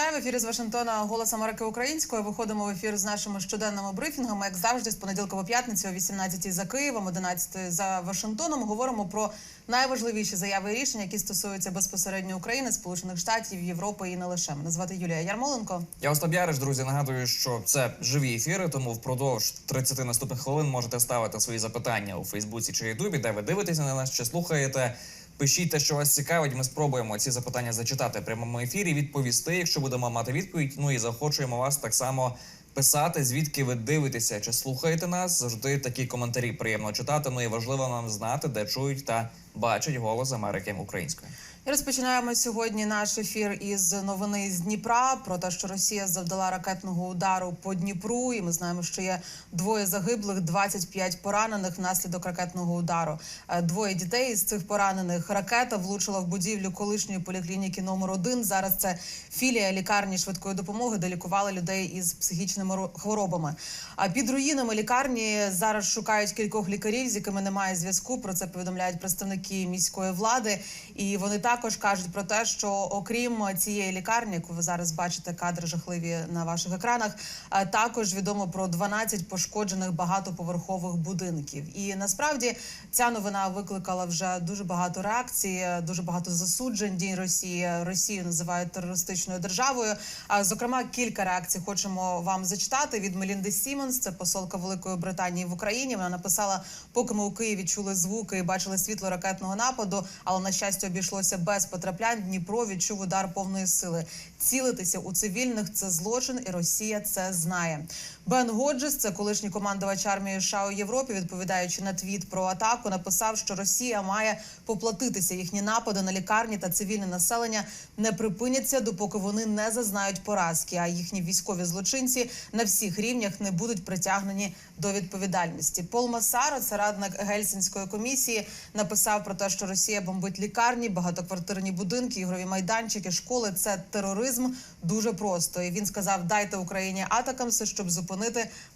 Вітаю в ефірі з Вашингтона Голос Америки Українською. Виходимо в ефір з нашими щоденними брифінгами. Як завжди, з понеділка по п'ятницю о 18 за Києвом, 11 за Вашингтоном. Говоримо про найважливіші заяви і рішення, які стосуються безпосередньо України, Сполучених Штатів, Європи і не лише. Мене звати Юлія Ярмоленко. Я Остап Яриш, друзі. Нагадую, що це живі ефіри, тому впродовж 30 наступних хвилин можете ставити свої запитання у Фейсбуці чи Ютубі, де ви дивитеся на нас чи слухаєте. Пишіть те, що вас цікавить. Ми спробуємо ці запитання зачитати в прямому ефірі, відповісти, якщо будемо мати відповідь. Ну і захочуємо вас так само писати, звідки ви дивитеся чи слухаєте нас. Завжди такі коментарі приємно читати. Ну і важливо нам знати, де чують та бачать голос Америки українською. Розпочинаємо сьогодні наш ефір із новини з Дніпра про те, що Росія завдала ракетного удару по Дніпру. І ми знаємо, що є двоє загиблих, 25 поранених внаслідок ракетного удару. Е, Двоє дітей з цих поранених ракета влучила в будівлю колишньої поліклініки номер 1 Зараз це філія лікарні швидкої допомоги, де лікували людей із психічними хворобами. А під руїнами лікарні зараз шукають кількох лікарів, з якими немає зв'язку. Про це повідомляють представники міської влади. І вони також кажуть про те, що окрім цієї лікарні, яку ви зараз бачите, кадри жахливі на ваших екранах, також відомо про 12 пошкоджених багатоповерхових будинків. І насправді ця новина викликала вже дуже багато реакцій, дуже багато засуджень. Дій Росії Росію називають терористичною державою. А зокрема, кілька реакцій хочемо вам зачитати від Мелінди Сімонс, це посолка Великої Британії в Україні. Вона написала, поки ми у Києві чули звуки і бачили світло ракетного нападу, але на щастя обійшлося без потраплянь. Дніпро відчув удар повної сили. Цілитися у цивільних це злочин, і Росія це знає. Бен Годжес, це колишній командувач армії США у Європі, відповідаючи на твіт про атаку, написав, що Росія має поплатитися. Їхні напади на лікарні та цивільне населення не припиняться, допоки вони не зазнають поразки. А їхні військові злочинці на всіх рівнях не будуть притягнені до відповідальності. Пол Масаро, це радник Гельсінської комісії, написав про те, що Росія бомбить лікарні, багатоквартирні будинки, ігрові майданчики, школи. Це тероризм дуже просто. І він сказав: дайте Україні атакамси, щоб зупинити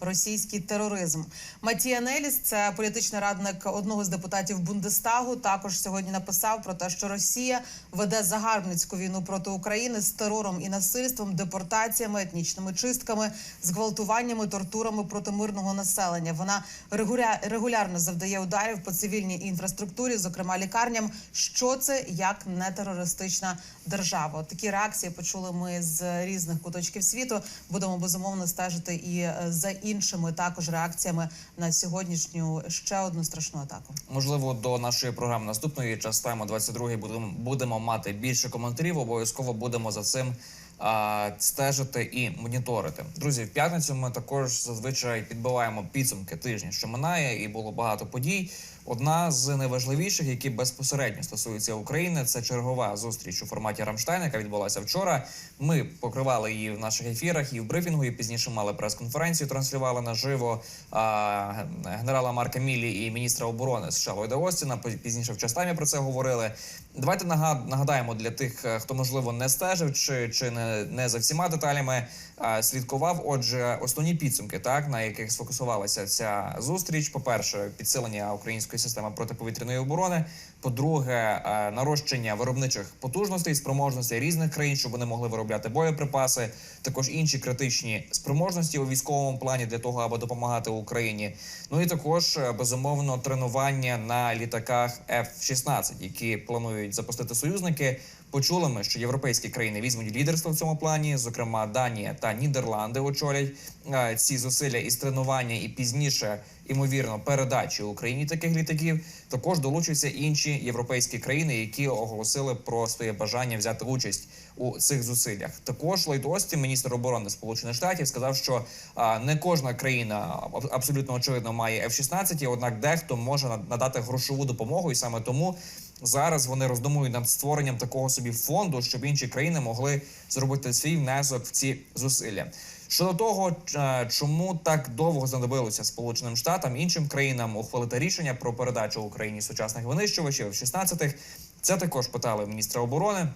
російський тероризм. Матія Неліс, це політичний радник одного з депутатів Бундестагу. Також сьогодні написав про те, що Росія веде загарбницьку війну проти України з терором і насильством, депортаціями, етнічними чистками, зґвалтуваннями, тортурами проти мирного населення. Вона регуля... регулярно завдає ударів по цивільній інфраструктурі, зокрема лікарням. Що це як не терористична держава? Такі реакції почули ми з різних куточків світу. Будемо безумовно стежити і е, за іншими також реакціями на сьогоднішню ще одну страшну атаку. Можливо, до нашої програми наступної частаємо 22-ї будемо будемо мати більше коментарів. Обов'язково будемо за цим а, стежити і моніторити. Друзі, в п'ятницю ми також зазвичай підбиваємо підсумки тижня, що минає, і було багато подій. Одна з найважливіших, які безпосередньо стосуються України, це чергова зустріч у форматі Рамштайн, яка відбулася вчора. Ми покривали її в наших ефірах і в брифінгу. І пізніше мали прес-конференцію, транслювали наживо а, генерала Марка Мілі і міністра оборони США Ллойда Остіна. Пі- Пізніше в частамі про це говорили. Давайте нагад- нагадаємо для тих, е, хто можливо не стежив чи, чи не, не за всіма деталями а, слідкував. Отже, основні підсумки, так на яких сфокусувалася ця зустріч. По перше, підсилення української системи протиповітряної оборони. По-друге, е, нарощення виробничих потужностей спроможностей різних країн, щоб вони могли виробляти боєприпаси, також інші критичні спроможності у військовому плані для того, аби допомагати Україні. Ну і також е, безумовно тренування на літаках F-16, які планують запустити союзники. Почули ми, що європейські країни візьмуть лідерство в цьому плані, зокрема Данія та Нідерланди очолять е, ці зусилля із тренування і пізніше, ймовірно, передачі Україні таких літаків. Також долучаться інші європейські країни, які оголосили про своє бажання взяти участь у цих зусиллях. Також Ллойд Остін, міністр оборони Сполучених Штатів, сказав, що не кожна країна абсолютно очевидно має F-16, однак дехто може надати грошову допомогу, і саме тому зараз вони роздумують над створенням такого собі фонду, щоб інші країни могли зробити свій внесок в ці зусилля. Щодо того, чому так довго знадобилося Сполученим Штатам іншим країнам ухвалити рішення про передачу Україні сучасних винищувачів F-16, це також питали міністра оборони.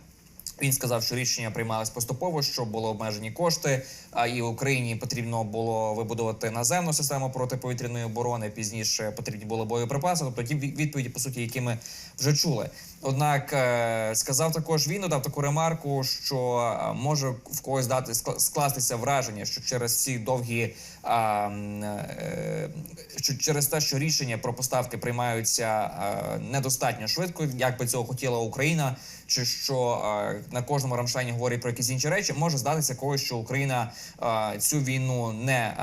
Він сказав, що рішення приймалось поступово, що були обмежені кошти. А і Україні потрібно було вибудувати наземну систему протиповітряної оборони. Пізніше потрібні були боєприпаси. Тобто ті відповіді, по суті, які ми вже чули. Однак е, сказав також він дав таку ремарку, що е, може в когось дати скла- скластися враження, що через ці довгі е, що через те, що рішення про поставки приймаються недостатньо швидко, як би цього хотіла Україна, чи що на кожному Рамштайні говорять про якісь інші речі, може здатися когось, що Україна цю війну не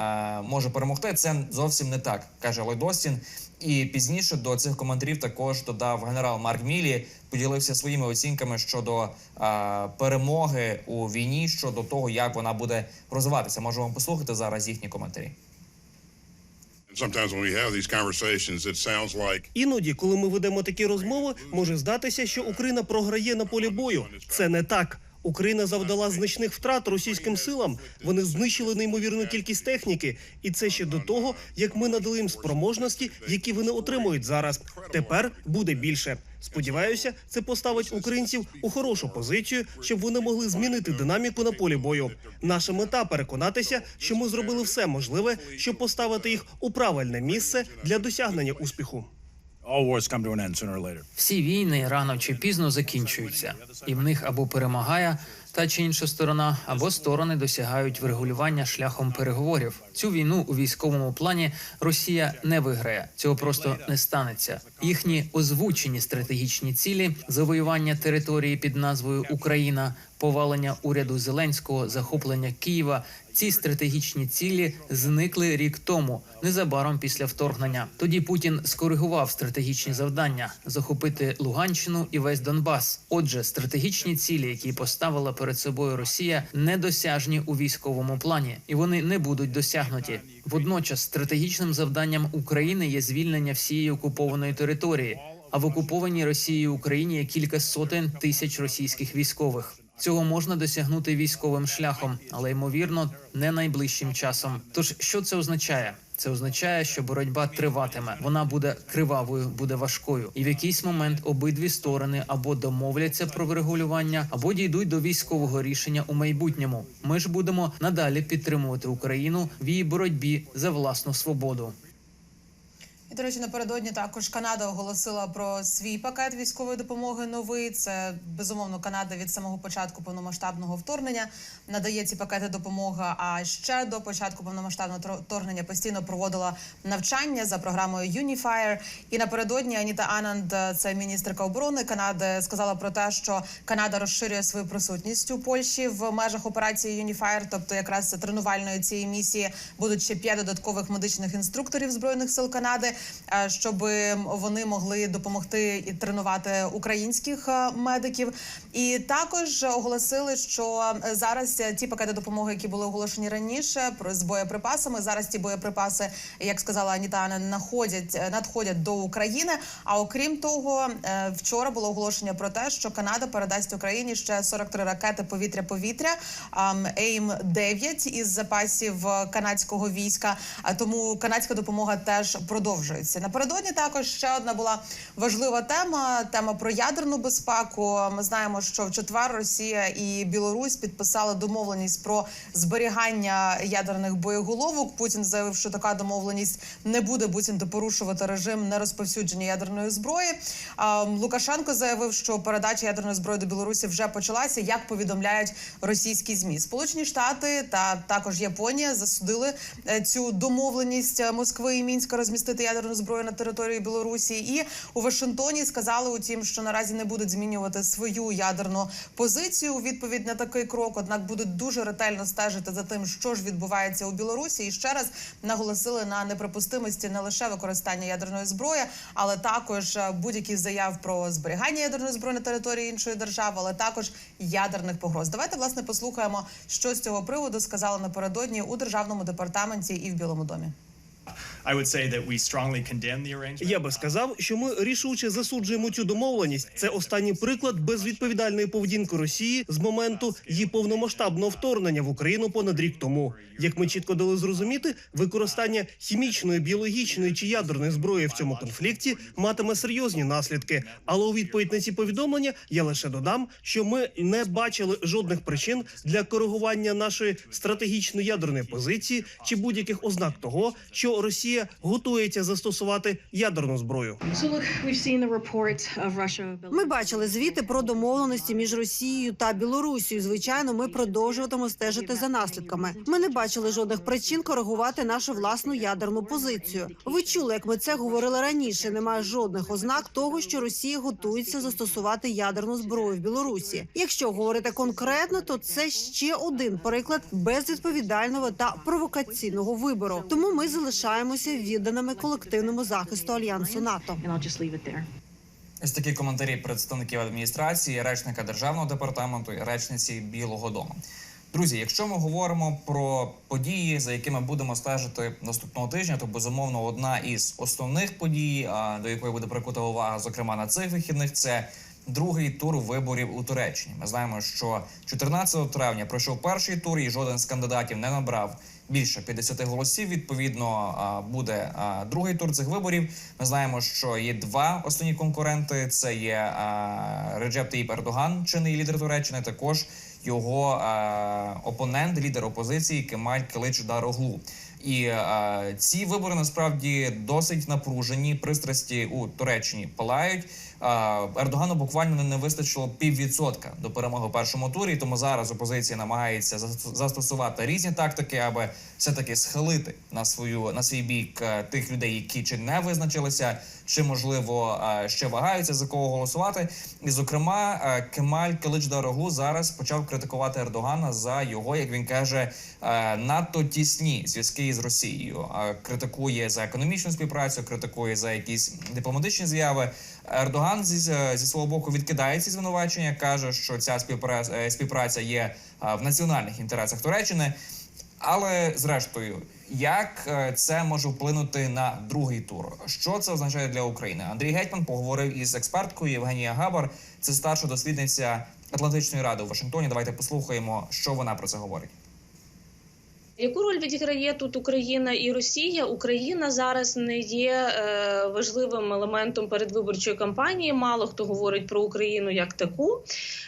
може перемогти. Це зовсім не так, каже Ллойд Остін. І пізніше до цих коментарів також додав генерал Марк Мілі, поділився своїми оцінками щодо е, перемоги у війні, щодо того, як вона буде розвиватися. Можу вам послухати зараз їхні коментарі. Іноді, коли ми ведемо такі розмови, може здатися, що Україна програє на полі бою. Це не так. Україна завдала значних втрат російським силам. Вони знищили неймовірну кількість техніки, і це ще до того, як ми надали їм спроможності, які вони отримують зараз. Тепер буде більше. Сподіваюся, це поставить українців у хорошу позицію, щоб вони могли змінити динаміку на полі бою. Наша мета переконатися, що ми зробили все можливе, щоб поставити їх у правильне місце для досягнення успіху. Всі війни рано чи пізно закінчуються, і в них або перемагає та чи інша сторона, або сторони досягають врегулювання шляхом переговорів. Цю війну у військовому плані Росія не виграє. Цього просто не станеться. Їхні озвучені стратегічні цілі завоювання території під назвою Україна, повалення уряду Зеленського, захоплення Києва. Ці стратегічні цілі зникли рік тому, незабаром після вторгнення. Тоді Путін скоригував стратегічні завдання захопити Луганщину і весь Донбас. Отже, стратегічні цілі, які поставила перед собою Росія, недосяжні у військовому плані, і вони не будуть досягнуті. Водночас, стратегічним завданням України є звільнення всієї окупованої території. А в окупованій Росією Україні є кілька сотень тисяч російських військових. Цього можна досягнути військовим шляхом, але ймовірно не найближчим часом. Тож що це означає? Це означає, що боротьба триватиме. Вона буде кривавою, буде важкою, і в якийсь момент обидві сторони або домовляться про врегулювання, або дійдуть до військового рішення у майбутньому. Ми ж будемо надалі підтримувати Україну в її боротьбі за власну свободу. І, до речі, напередодні також Канада оголосила про свій пакет військової допомоги. Новий це безумовно Канада від самого початку повномасштабного вторгнення надає ці пакети допомоги. А ще до початку повномасштабного вторгнення постійно проводила навчання за програмою Unifier. І напередодні Аніта Ананд, це міністерка оборони Канади, сказала про те, що Канада розширює свою присутність у Польщі в межах операції Unifier, тобто якраз тренувальної цієї місії будуть ще п'ять додаткових медичних інструкторів збройних сил Канади, е, щоб вони могли допомогти і тренувати українських е, медиків. І також оголосили, що е, зараз е, ті пакети допомоги, які були оголошені раніше, про з боєприпасами. Зараз ті боєприпаси, як сказала Аніта, надходять е, надходять до України. А окрім того, е, вчора було оголошення про те, що Канада передасть Україні ще 43 ракети повітря-повітря АІМ 9 із запасів канадського війська. А тому канадська допомога теж продовжується. Напередодні також ще одна була важлива тема: тема про ядерну безпеку. Ми знаємо, що в четвер Росія і Білорусь підписали домовленість про зберігання ядерних боєголовок. Путін заявив, що така домовленість не буде буцімто порушувати режим нерозповсюдження ядерної зброї. Лукашенко заявив, що передача ядерної зброї до Білорусі вже почалася, як повідомляють російські змі. Сполучені Штати та також Японія засудили е, цю домовленість е, Москви і Мінська розмістити ядерну зброю на території Білорусі. І у Вашингтоні сказали утім, що наразі не будуть змінювати свою ядерну позицію у відповідь на такий крок. Однак будуть дуже ретельно стежити за тим, що ж відбувається у Білорусі, і ще раз наголосили на неприпустимості не лише використання ядерної зброї, але також е, будь-які заяв про зберігання ядерної зброї на території іншої держави, але також ядерних погроз. Давайте власне послухаємо, що з цього приводу сказали напередодні у державному департаменті і в Білому домі. Я би сказав, що ми рішуче засуджуємо цю домовленість. Це останній приклад безвідповідальної поведінки Росії з моменту її повномасштабного вторгнення в Україну понад рік тому. Як ми чітко дали зрозуміти, використання хімічної, біологічної чи ядерної зброї в цьому конфлікті матиме серйозні наслідки. Але у відповідь на ці повідомлення я лише додам, що ми не бачили жодних причин для коригування нашої стратегічної ядерної позиції чи будь-яких ознак того, що Росія готується застосувати ядерну зброю. Ми бачили звіти про домовленості між Росією та Білорусією. Звичайно, ми продовжуватимемо стежити за наслідками. Ми не бачили жодних причин коригувати нашу власну ядерну позицію. Ви чули, як ми це говорили раніше. Немає жодних ознак того, що Росія готується застосувати ядерну зброю в Білорусі. Якщо говорити конкретно, то це ще один приклад безвідповідального та провокаційного вибору. Тому ми залишаємося відданими колективному захисту альянсу НАТО. Ось такі коментарі представників адміністрації, речника державного департаменту і речниці Білого Дому. Друзі, якщо ми говоримо про події, за якими будемо стежити наступного тижня, то безумовно одна із основних подій, до якої буде прикута увага, зокрема на цих вихідних, це другий тур виборів у Туреччині. Ми знаємо, що 14 травня пройшов перший тур, і жоден з кандидатів не набрав більше 50 голосів. Відповідно, буде другий тур цих виборів. Ми знаємо, що є два основні конкуренти: це є Реджеп Таїп Ердоган, чинний лідер Туреччини. Також його опонент, лідер опозиції Кемаль Килич Дароглу. І а, ці вибори насправді досить напружені. Пристрасті у Туреччині палають. Ердогану буквально не вистачило піввідсотка до перемоги у першому турі. Тому зараз опозиція намагається зас- застосувати різні тактики, аби все таки схилити на свою на свій бік е, тих людей, які чи не визначилися, чи можливо е, ще вагаються за кого голосувати. І зокрема, е, Кемаль Киличдароглу зараз почав критикувати Ердогана за його, як він каже, надто тісні зв'язки з Росією. Критикує за економічну співпрацю, критикує за якісь дипломатичні заяви. Ердоган зі, зі свого боку відкидає ці звинувачення, каже, що ця співпраця, е, співпраця є е, в національних інтересах Туреччини. Але зрештою, як е, це може вплинути на другий тур? Що це означає для України? Андрій Гетьман поговорив із експерткою Євгенія Габар. Це старша дослідниця Атлантичної ради у Вашингтоні. Давайте послухаємо, що вона про це говорить. Яку роль відіграє тут Україна і Росія? Україна зараз не є е, важливим елементом передвиборчої кампанії. Мало хто говорить про Україну як таку.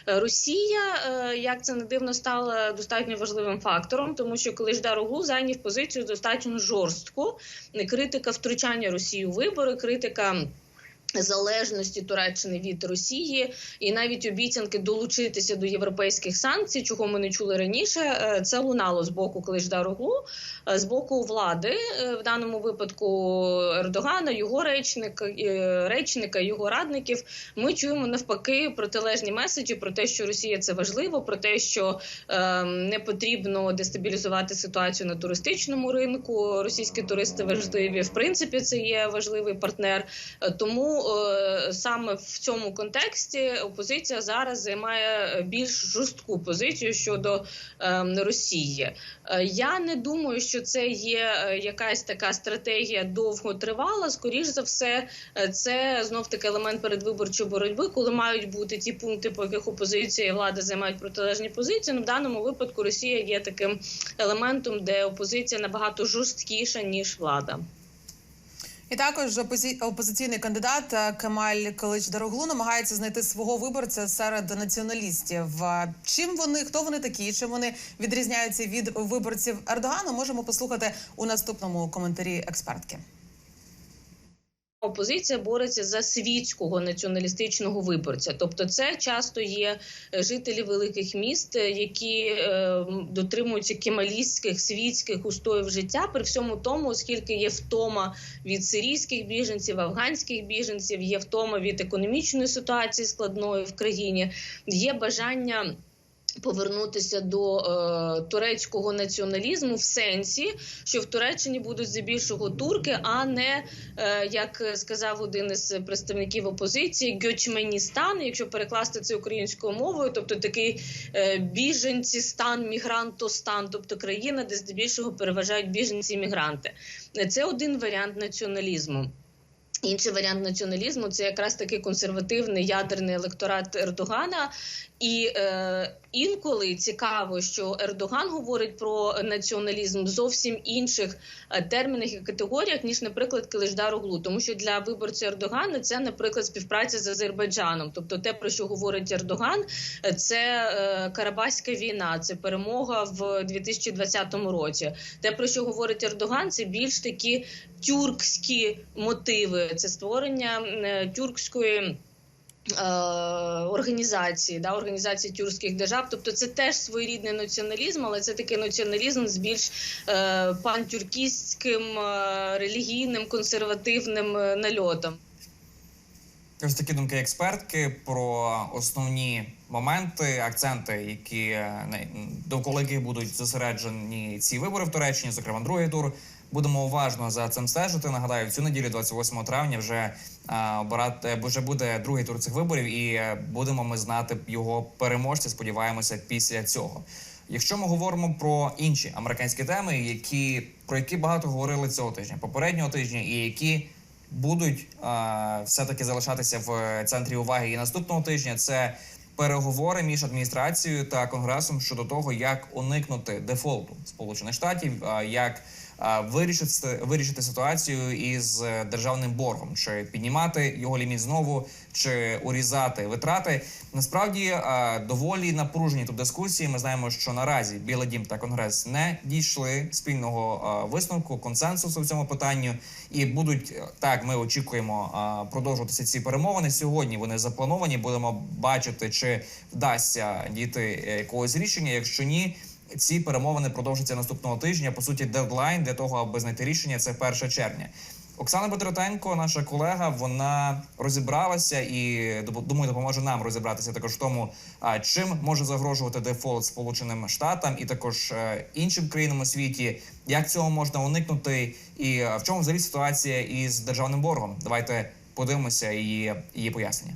Е, Росія, е, як це не дивно, стала достатньо важливим фактором, тому що коли Ждар Оглу зайняв позицію достатньо жорстку. Критика втручання Росії у вибори, критика. Залежності Туреччини від Росії і навіть обіцянки долучитися до європейських санкцій, чого ми не чули раніше. е, Це лунало з боку Кличдароглу, з боку влади е, в даному випадку Ердогана, його речника, е, речника, його радників. Ми чуємо навпаки протилежні меседжі про те, що Росія це важливо, про те, що е, не потрібно дестабілізувати ситуацію на туристичному ринку. Російські туристи важливі. В принципі, це є важливий партнер. Е, Е, саме в цьому контексті опозиція зараз займає більш жорстку позицію щодо е, Росії. Е, Я не думаю, що це є е, якась така стратегія довготривала. Скоріш за все, це знов таки елемент передвиборчої боротьби, коли мають бути ті пункти, по яких опозиція і влада займають протилежні позиції. Ну, в даному випадку Росія є таким елементом, де опозиція набагато жорсткіша ніж влада. І також опозиційний кандидат е, Кемаль Калич Дороглу намагається знайти свого виборця серед націоналістів. Е, Чим вони, хто вони такі? Чим вони відрізняються від виборців Ердогану? Можемо послухати у наступному коментарі експертки. Опозиція бореться за світського націоналістичного виборця, тобто це часто є е, жителі великих міст, е, які е, дотримуються кемалістських світських устоїв життя. При всьому тому, оскільки є втома від сирійських біженців, афганських біженців, є втома від економічної ситуації складної в країні, є бажання Повернутися до е, турецького націоналізму в сенсі, що в Туреччині будуть здебільшого турки, а не е, як сказав один із представників опозиції, Гьочменістан, якщо перекласти це українською мовою, тобто такий е, біженці стан, мігрантостан, тобто країна, де здебільшого переважають біженці мігранти. Це один варіант націоналізму. Інший варіант націоналізму це якраз такий консервативний ядерний електорат Ердогана. І е, інколи цікаво, що Ердоган говорить про націоналізм в зовсім інших е, термінах і категоріях, ніж, наприклад, Килиждар Оглу. Тому що для виборця Ердогана це, наприклад, співпраця з Азербайджаном. Тобто, те, про що говорить Ердоган, е, це е, Карабаська війна, це перемога в 2020 році. Те, про що говорить Ердоган, це більш такі тюркські мотиви, це створення е, тюркської. Е, Організації да організації тюркських держав, тобто це теж своєрідний націоналізм, але це такий націоналізм з більш е, пантюркістським е, релігійним консервативним е, нальотом. Ось такі думки експертки про основні моменти, акценти, які е, довкола яких будуть зосереджені ці вибори в Туреччині, зокрема другий тур. Будемо уважно за цим стежити. Нагадаю, цю неділю, 28 травня, вже обирати вже буде другий тур цих виборів, і е, будемо ми знати його переможця. Сподіваємося, після цього. Якщо ми говоримо про інші американські теми, які про які багато говорили цього тижня, попереднього тижня, і які будуть а, все-таки залишатися в центрі уваги і наступного тижня. Це переговори між адміністрацією та конгресом щодо того, як уникнути дефолту Сполучених Штатів, як вирішити вирішити ситуацію із е, державним боргом, чи піднімати його ліміт знову, чи урізати витрати. Насправді доволі напружені тут дискусії. Ми знаємо, що наразі Білий Дім та Конгрес не дійшли спільного висновку, консенсусу в цьому питанню, і будуть е, так. Ми очікуємо продовжуватися ці перемовини. Сьогодні вони заплановані. Будемо бачити, чи вдасться дійти е, якогось рішення. Якщо ні. Ці перемовини продовжаться наступного тижня. По суті, дедлайн для того, аби знайти рішення, це 1 червня. Оксана Петротенко, наша колега, вона розібралася і думаю, допоможе нам розібратися також в тому, чим може загрожувати дефолт Сполученим Штатам і також е, іншим країнам у світі. Як цього можна уникнути, і в чому взагалі ситуація із державним боргом? Давайте подивимося її, її пояснення.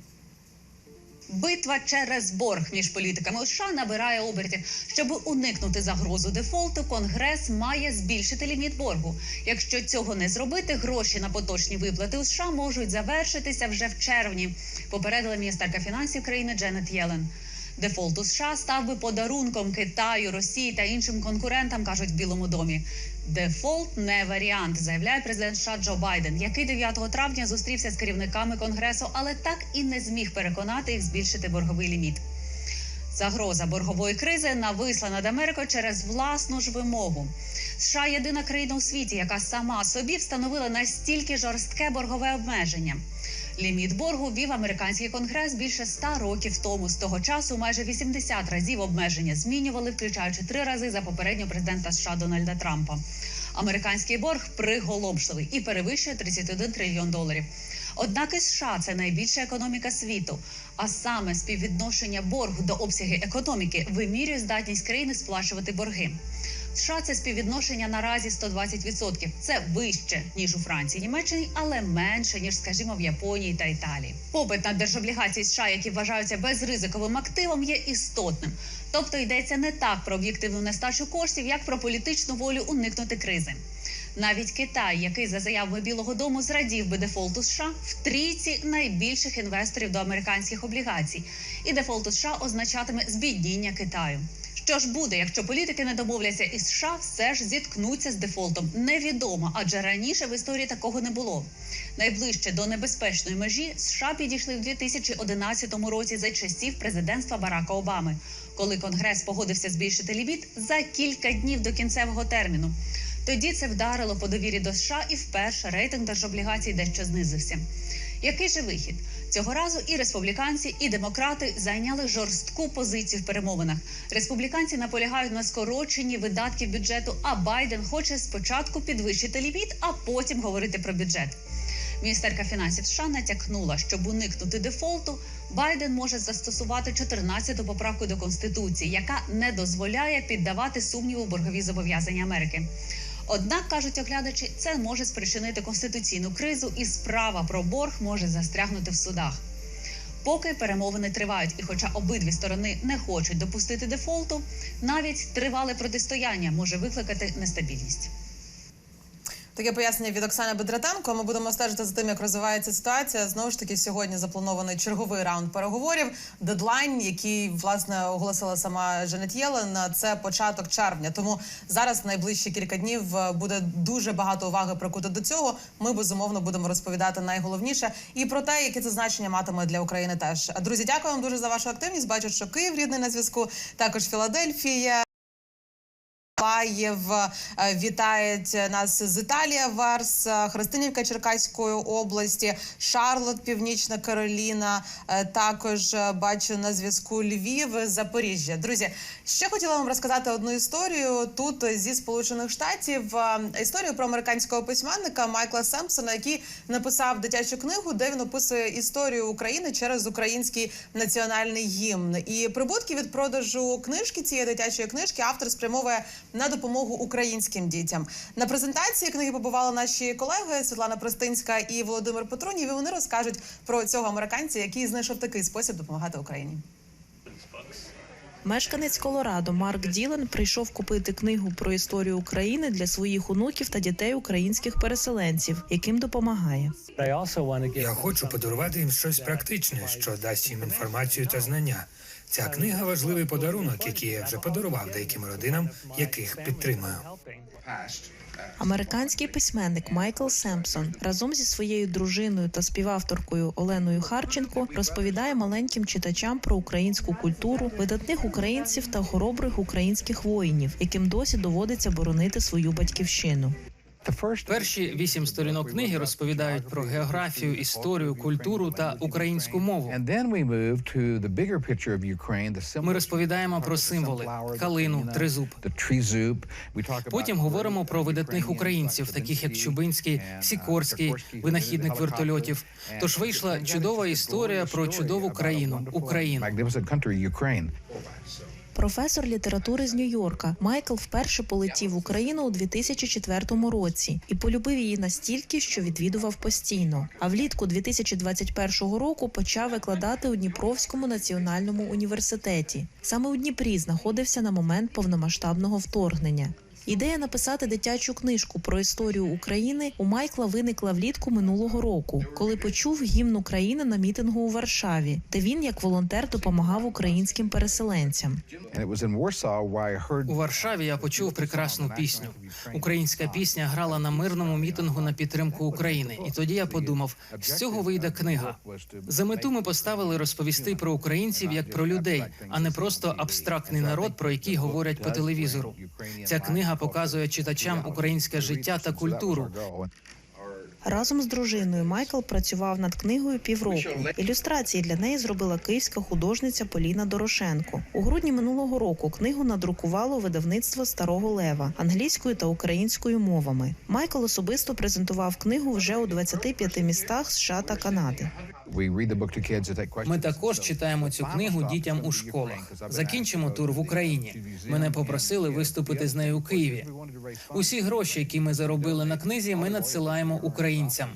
Битва через борг між політиками США набирає обертів. Щоб уникнути загрозу дефолту, Конгрес має збільшити ліміт боргу. Якщо цього не зробити, гроші на поточні виплати у США можуть завершитися вже в червні. Попередила міністерка фінансів країни Дженет Єлен. Дефолт у США став би подарунком Китаю, Росії та іншим конкурентам, кажуть в Білому домі. Дефолт не варіант, заявляє президент США Джо Байден, який 9 травня зустрівся з керівниками конгресу, але так і не зміг переконати їх збільшити борговий ліміт. Загроза боргової кризи нависла над Америкою через власну ж вимогу. США єдина країна у світі, яка сама собі встановила настільки жорстке боргове обмеження. Ліміт боргу ввів американський конгрес більше 100 років тому. З того часу майже 80 разів обмеження змінювали, включаючи три рази за попереднього президента США Дональда Трампа. Американський борг приголомшливий і перевищує 31 трильйон доларів. Однак і США це найбільша економіка світу, а саме співвідношення боргу до обсягів економіки вимірює здатність країни сплачувати борги. США це співвідношення наразі 120%. Це вище ніж у Франції, Німеччині, але менше ніж, скажімо, в Японії та Італії. Попит на держоблігації США, які вважаються безризиковим активом, є істотним. Тобто йдеться не так про об'єктивну нестачу коштів, як про політичну волю уникнути кризи. Навіть Китай, який за заявами Білого Дому зрадів би дефолту США в трійці найбільших інвесторів до американських облігацій, і дефолту США означатиме збідніння Китаю. Що ж буде, якщо політики не домовляться із США, все ж зіткнуться з дефолтом? Невідомо, адже раніше в історії такого не було. Найближче до небезпечної межі США підійшли в 2011 році за часів президентства Барака Обами, коли Конгрес погодився збільшити ліміт за кілька днів до кінцевого терміну. Тоді це вдарило по довірі до США, і вперше рейтинг держоблігацій дещо знизився. Який же вихід цього разу? І республіканці, і демократи зайняли жорстку позицію в перемовинах. Республіканці наполягають на скороченні видатків бюджету. А Байден хоче спочатку підвищити ліміт, а потім говорити про бюджет. Міністерка фінансів США натякнула, щоб уникнути дефолту, Байден може застосувати 14-ту поправку до конституції, яка не дозволяє піддавати сумніву боргові зобов'язання Америки. Однак кажуть оглядачі, це може спричинити конституційну кризу, і справа про борг може застрягнути в судах. Поки перемовини тривають, і хоча обидві сторони не хочуть допустити дефолту, навіть тривале протистояння може викликати нестабільність. Таке пояснення від Оксани Бедратенко. Ми будемо стежити за тим, як розвивається ситуація. Знову ж таки, сьогодні запланований черговий раунд переговорів. Дедлайн, який власне оголосила сама Женет Єлен, це початок червня. Тому зараз найближчі кілька днів е, буде дуже багато уваги прикуто до цього. Ми безумовно будемо розповідати найголовніше і про те, яке це значення матиме для України. Теж друзі, дякую вам дуже за вашу активність. Бачу, що Київ рідний на зв'язку. Також Філадельфія. Паєв е, вітають нас з Італія, Варс, е, Христинівка Черкаської області, Шарлот, Північна Кароліна. е, Також бачу на зв'язку Львів, Запоріжжя. Друзі, ще хотіла вам розказати одну історію тут зі Сполучених Штатів. Історію про американського письменника Майкла Семпсона, який написав дитячу книгу, де він описує історію України через український національний гімн. І прибутки від продажу книжки цієї дитячої книжки автор спрямовує на допомогу українським дітям. На презентації книги побували наші колеги Світлана Простинська і Володимир Петрунів. І вони розкажуть про цього американця, який знайшов такий спосіб допомагати Україні. Мешканець Колорадо Марк Ділен прийшов купити книгу про історію України для своїх онуків та дітей українських переселенців, яким допомагає. Я хочу подарувати їм щось практичне, що дасть їм інформацію та знання. Ця книга важливий подарунок, який я вже подарував деяким родинам, яких підтримую. Американський письменник Майкл Семпсон разом зі своєю дружиною та співавторкою Оленою Харченко розповідає маленьким читачам про українську культуру, видатних українців та хоробрих українських воїнів, яким досі доводиться боронити свою батьківщину. Перші вісім сторінок книги розповідають про географію, історію, культуру та українську мову. Ми розповідаємо про символи калину, тризуб. Потім говоримо про видатних українців, таких як Чубинський, Сікорський, винахідник вертольотів. Тож вийшла чудова історія про чудову країну Україну. Професор літератури з Нью-Йорка Майкл вперше полетів в Україну у 2004 році і полюбив її настільки, що відвідував постійно. А влітку 2021 року почав викладати у Дніпровському національному університеті. Саме у Дніпрі знаходився на момент повномасштабного вторгнення. Ідея написати дитячу книжку про історію України у Майкла виникла влітку минулого року, коли почув гімн України на мітингу у Варшаві, де він як волонтер допомагав українським переселенцям. У Варшаві я почув прекрасну пісню. Українська пісня грала на мирному мітингу на підтримку України. І тоді я подумав, з цього вийде книга. За мету ми поставили розповісти про українців як про людей, а не просто абстрактний народ, про який говорять по телевізору. Ця книга показує читачам українське життя та культуру. Разом з дружиною Майкл працював над книгою півроку. Ілюстрації для неї зробила київська художниця Поліна Дорошенко. У грудні минулого року книгу надрукувало видавництво Старого Лева англійською та українською мовами. Майкл особисто презентував книгу вже у 25 містах США та Канади. Ми також читаємо цю книгу дітям у школах. Закінчимо тур в Україні. Мене попросили виступити з нею у Києві. Усі гроші, які ми заробили на книзі, ми надсилаємо українцям.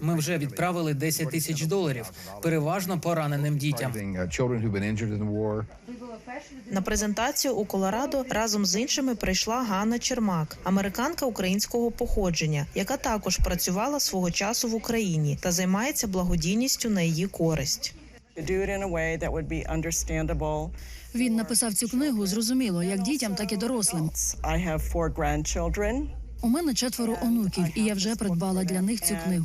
Ми вже відправили 10 тисяч доларів, переважно пораненим дітям. На презентацію у Колорадо разом з іншими прийшла Ганна Чермак, американка українського походження, яка також працювала свого часу в Україні та займається благодійністю на її користь. Він написав цю книгу зрозуміло, як дітям, так і дорослим. У мене четверо онуків, і я вже придбала для них цю книгу.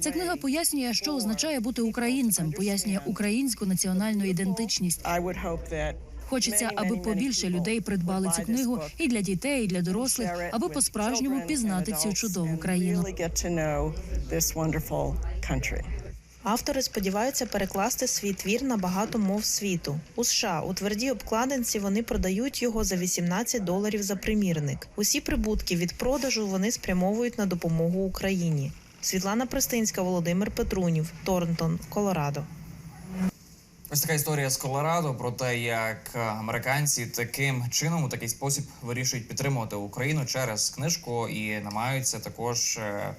Ця книга пояснює, що означає бути українцем, пояснює українську національну ідентичність. Хочеться, аби побільше людей придбали цю книгу і для дітей, і для дорослих, аби по-справжньому пізнати цю чудову країну. Автори сподіваються перекласти свій твір на багато мов світу. У США у твердій обкладинці вони продають його за 18 доларів за примірник. Усі прибутки від продажу вони спрямовують на допомогу Україні. Світлана Пристинська, Володимир Петрунів, Торнтон, Колорадо. Ось така історія з Колорадо про те, як е, американці таким чином у такий спосіб вирішують підтримувати Україну через книжку і намагаються також е,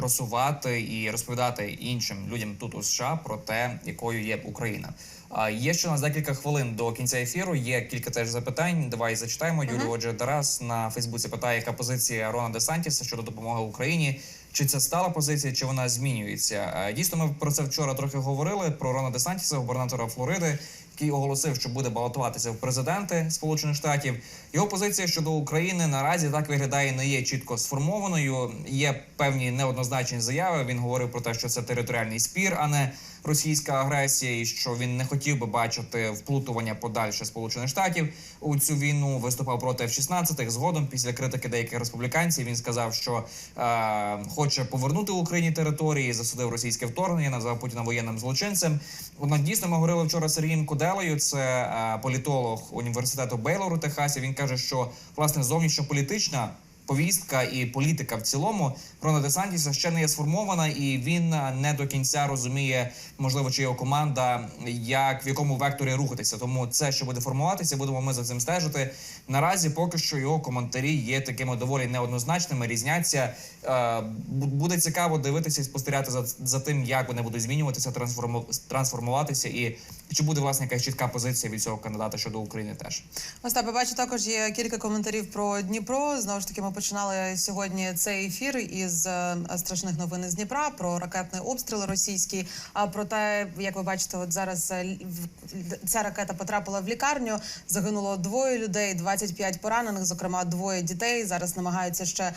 просувати і розповідати іншим людям тут у США про те, якою є Україна. А є ще у нас декілька хвилин до кінця ефіру. Є кілька теж запитань. Давай зачитаємо. Юлію. Отже, Тарас на Фейсбуці питає, яка позиція Рона Де Сантіса щодо допомоги Україні. Чи це стала позиція, чи вона змінюється? Дійсно, ми про це вчора трохи говорили. Про Рона Де Сантіса, губернатора Флориди, який оголосив, що буде балотуватися в президенти Сполучених Штатів. Його позиція щодо України наразі так виглядає, не є чітко сформованою. Є певні неоднозначні заяви. Він говорив про те, що це територіальний спір, а не російська агресія, і що він не хотів би бачити вплутування подальше Сполучених Штатів у цю війну. Виступав проти F-16. Згодом, після критики деяких республіканців, він сказав, що е, хоче повернути Україні території, засудив російське вторгнення, назвав Путіна воєнним злочинцем. Однак дійсно ми говорили вчора з Сергієм Куделею, це е, політолог університету Бейлор у Техасі. Він каже, що власне зовнішньополітична повістка і політика в цілому Рона Десантіса ще не є сформована, і він е, не до кінця розуміє, можливо, чи його команда, як в якому векторі рухатися. Тому це ще буде формуватися. Будемо ми за цим стежити. Наразі поки що його коментарі є такими доволі неоднозначними, різняться. Е, бу- буде цікаво дивитися і спостерігати за, за тим, як вони будуть змінюватися, трансформу, трансформуватися, і чи буде власне якась чітка позиція від цього кандидата щодо України теж. Остапе, бачу, також є кілька коментарів про Дніпро. Знову ж таки, ми починали сьогодні цей ефір із е, страшних новин із Дніпра про ракетний обстріл російський. А про те, як ви бачите, от зараз е, ця ракета потрапила в лікарню. Загинуло двоє людей, 25 поранених, зокрема двоє дітей. Зараз намагаються ще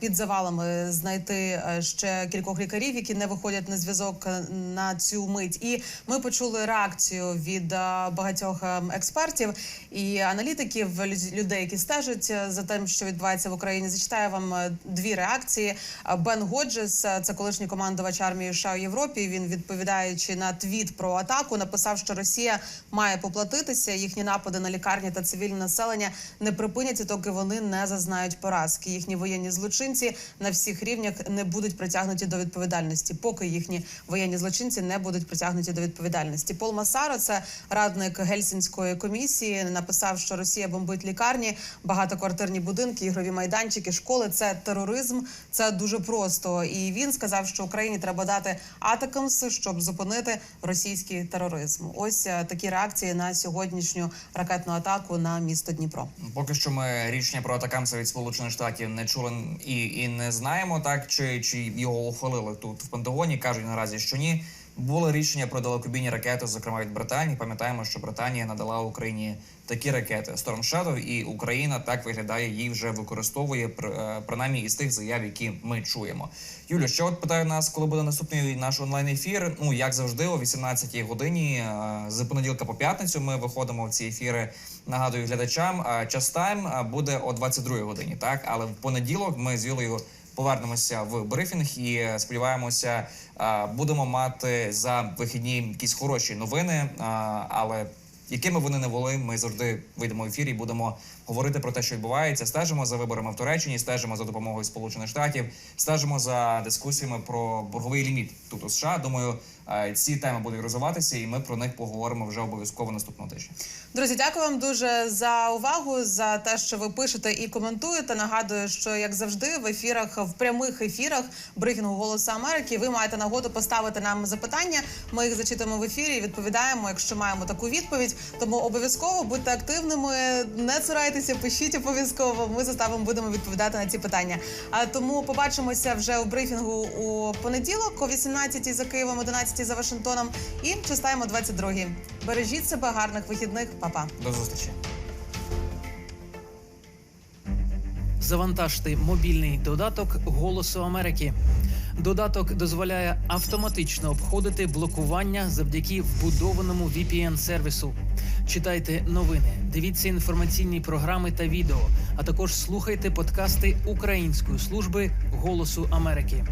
під завалами знайти е, ще кількох лікарів, які не виходять на зв'язок е, на цю мить. І ми почули реакцію від е, багатьох е, експертів і аналітиків, люд- людей, які стежать е, за тим, що відбувається в Україні. Зачитаю вам е, дві реакції. Е, Бен Годжес, е, це колишній командувач армії США у Європі. Він відповідаючи на твіт про атаку, написав, що Росія має поплатитися. Їхні напади на лікарні та цивільне населення не припиняться, доки вони не зазнають поразки. Їхні воєнні злочинці на всіх рівнях не будуть притягнуті до відповідальності, поки їхні воєнні злочинці не будуть притягнуті до відповідальності. Пол Масаро, це радник гельсінської комісії, написав, що Росія бомбить лікарні, багатоквартирні будинки, ігрові майданчики, школи. Це тероризм, це дуже просто. І він сказав, що Україні треба дати атакамс, щоб зупинити російський тероризм. Ось е, такі реакції на сьогоднішню ракетну атаку на місто Дніпро. Поки що ми рішення про атакамса від Сполучених Штатів не чули і, і не знаємо, так чи, чи його ухвалили тут в Пентагоні. кажуть наразі, що ні. Було рішення про далекобійні ракети, зокрема від Британії. Пам'ятаємо, що Британія надала Україні такі ракети Storm Shadow, і Україна так виглядає, її вже використовує е, принаймні із тих заяв, які ми чуємо. Юлю, ще от питаю нас, коли буде наступний наш онлайн ефір. Ну як завжди, о 18-й годині е, з понеділка по п'ятницю. Ми виходимо в ці ефіри. Нагадую глядачам, час тайм буде о 22-й годині. Так, але в понеділок ми з Юлею повернемося в брифінг і е, сподіваємося, е, будемо мати за вихідні якісь хороші новини. е, Але якими вони не були, ми завжди вийдемо в ефір і будемо говорити про те, що відбувається. Стежимо за виборами в Туреччині, стежимо за допомогою Сполучених Штатів, стежимо за дискусіями про борговий ліміт тут у США. Думаю, ці теми будуть розвиватися, і ми про них поговоримо вже обов'язково наступного тижня. Друзі, дякую вам дуже за увагу, за те, що ви пишете і коментуєте. Нагадую, що як завжди, в ефірах, в прямих ефірах брифінгу Голосу Америки, ви маєте нагоду поставити нам запитання. Ми їх зачитуємо в ефірі відповідаємо, якщо маємо таку відповідь. Тому обов'язково будьте активними, не цурайтеся, пишіть обов'язково. Ми заставимо будемо відповідати на ці питання. А тому побачимося вже у брифінгу у понеділок, о 18 за Києвом, 11 за Вашингтоном і чистаємо 22 Бережіть себе, гарних вихідних, Па-па. До зустрічі. Завантажте мобільний додаток Голосу Америки. Додаток дозволяє автоматично обходити блокування завдяки вбудованому VPN-сервісу. Читайте новини, дивіться інформаційні програми та відео, а також слухайте подкасти Української служби Голосу Америки.